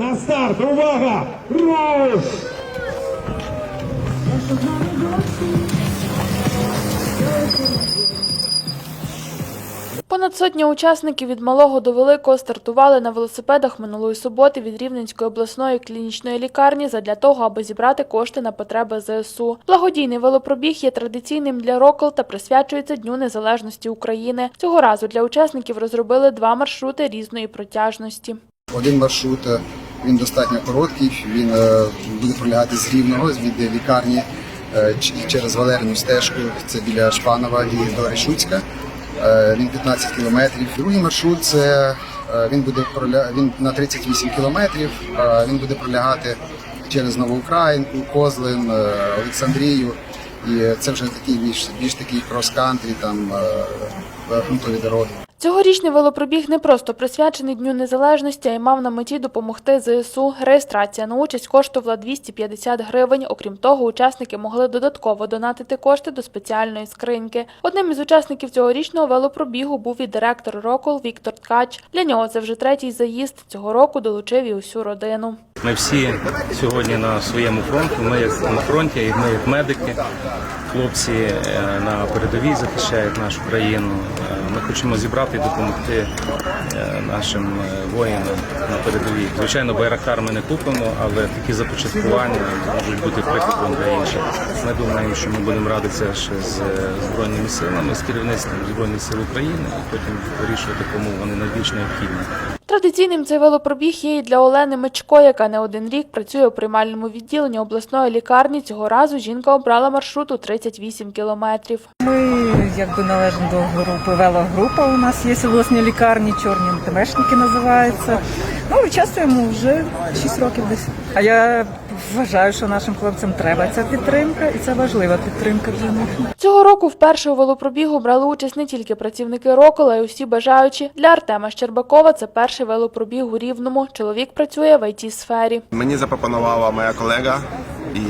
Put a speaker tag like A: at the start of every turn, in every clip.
A: На старт, увага! Руш!
B: Понад сотня учасників від малого до великого стартували на велосипедах минулої суботи від Рівненської обласної клінічної лікарні задля того, аби зібрати кошти на потреби ЗСУ. Благодійний велопробіг є традиційним для Рокл та присвячується Дню Незалежності України. Цього разу для учасників розробили два маршрути різної протяжності.
C: Один маршрут е, він достатньо короткий. Він е, буде пролягати з рівного від лікарні е, через Валерну стежку. Це біля Шпанова і до Решуцька. Е, Він 15 кілометрів. Другий маршрут це він буде проля... він на 38 кілометрів. Він буде пролягати через Новоукраїнку, Козлин, Олександрію. І це вже такий більш більш такий крос-кантрі, там грунтові дороги.
B: Цьогорічний велопробіг не просто присвячений Дню Незалежності, а й мав на меті допомогти ЗСУ. Реєстрація на участь коштувала 250 гривень. Окрім того, учасники могли додатково донатити кошти до спеціальної скриньки. Одним із учасників цьогорічного велопробігу був і директор Рокол Віктор Ткач. Для нього це вже третій заїзд. Цього року долучив і усю родину.
D: Ми всі сьогодні на своєму фронті. Ми як на фронті, і ми як медики. Хлопці е, на передовій захищають нашу країну. Ми хочемо зібрати і допомогти е, нашим е, воїнам на передовій. Звичайно, байрактар ми не купимо, але такі започаткування можуть бути прикладом для інших. Ми думаємо, що ми будемо радитися ще з е, збройними силами, з керівництвом збройних сил України, і потім вирішувати, кому вони найбільш необхідні.
B: Традиційним цей велопробіг є і для Олени Мечко, яка не один рік працює у приймальному відділенні обласної лікарні. Цього разу жінка обрала маршрут у 38 кілометрів.
E: Ми якби належимо до групи велогрупа. У нас є в обласній лікарні, чорні МТМшники називаються. Ну, участвуємо вже 6 років десь. А я вважаю, що нашим хлопцям треба ця підтримка, і це важлива підтримка для них.
B: Цього року вперше у велопробігу брали участь не тільки працівники Рокола, а й усі бажаючі. Для Артема Щербакова це перший велопробіг у Рівному. Чоловік працює в it сфері
F: Мені запропонувала моя колега, і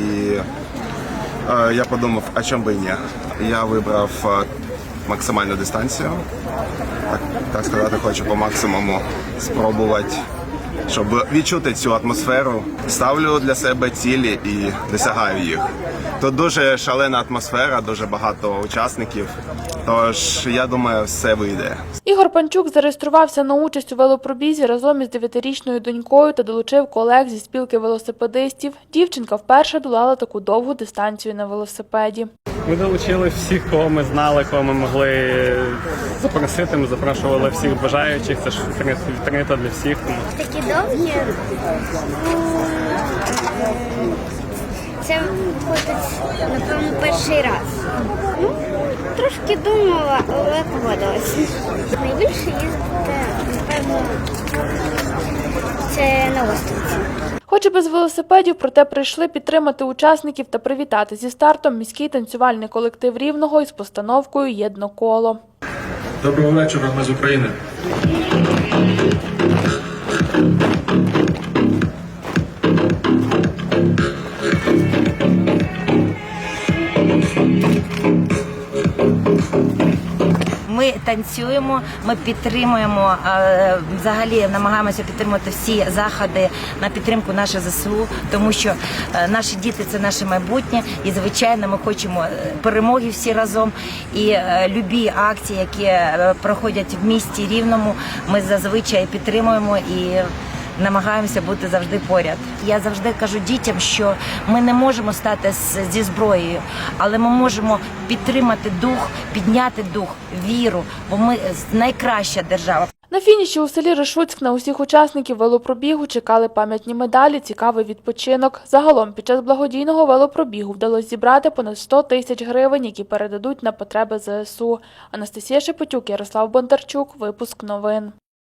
F: е, я подумав, а чому би і ні. Я вибрав е, максимальну дистанцію. Так, так сказати, хочу по максимуму спробувати, щоб відчути цю атмосферу. Ставлю для себе цілі і досягаю їх. Тут дуже шалена атмосфера, дуже багато учасників. Тож я думаю, все вийде.
B: Ігор Панчук зареєструвався на участь у велопробізі разом із дев'ятирічною донькою та долучив колег зі спілки велосипедистів. Дівчинка вперше долала таку довгу дистанцію на велосипеді.
G: Ми долучили всіх, кого ми знали, кого ми могли запросити. Ми запрошували всіх бажаючих. Це ж відкри- відкрито для всіх.
H: Такі довгі. Це виходить, напевно, перший раз. Ну, трошки думала, але погодилась. Найбільше їздити, напевно, це на островці.
B: Хоч без велосипедів, проте прийшли підтримати учасників та привітати зі стартом міський танцювальний колектив Рівного із постановкою Єдноколо.
I: Доброго вечора, ми з України.
J: Ми танцюємо, ми підтримуємо е, взагалі намагаємося підтримувати всі заходи на підтримку нашої ЗСУ, тому що е, наші діти це наше майбутнє, і звичайно, ми хочемо е, перемоги всі разом. І любі акції, які проходять в місті рівному, ми зазвичай підтримуємо і. Намагаємося бути завжди поряд. Я завжди кажу дітям, що ми не можемо стати зі зброєю, але ми можемо підтримати дух, підняти дух, віру, бо ми найкраща держава.
B: На фініші у селі Решуцьк на усіх учасників велопробігу чекали пам'ятні медалі, цікавий відпочинок. Загалом під час благодійного велопробігу вдалося зібрати понад 100 тисяч гривень, які передадуть на потреби ЗСУ. Анастасія Шепетюк, Ярослав Бондарчук. Випуск новин.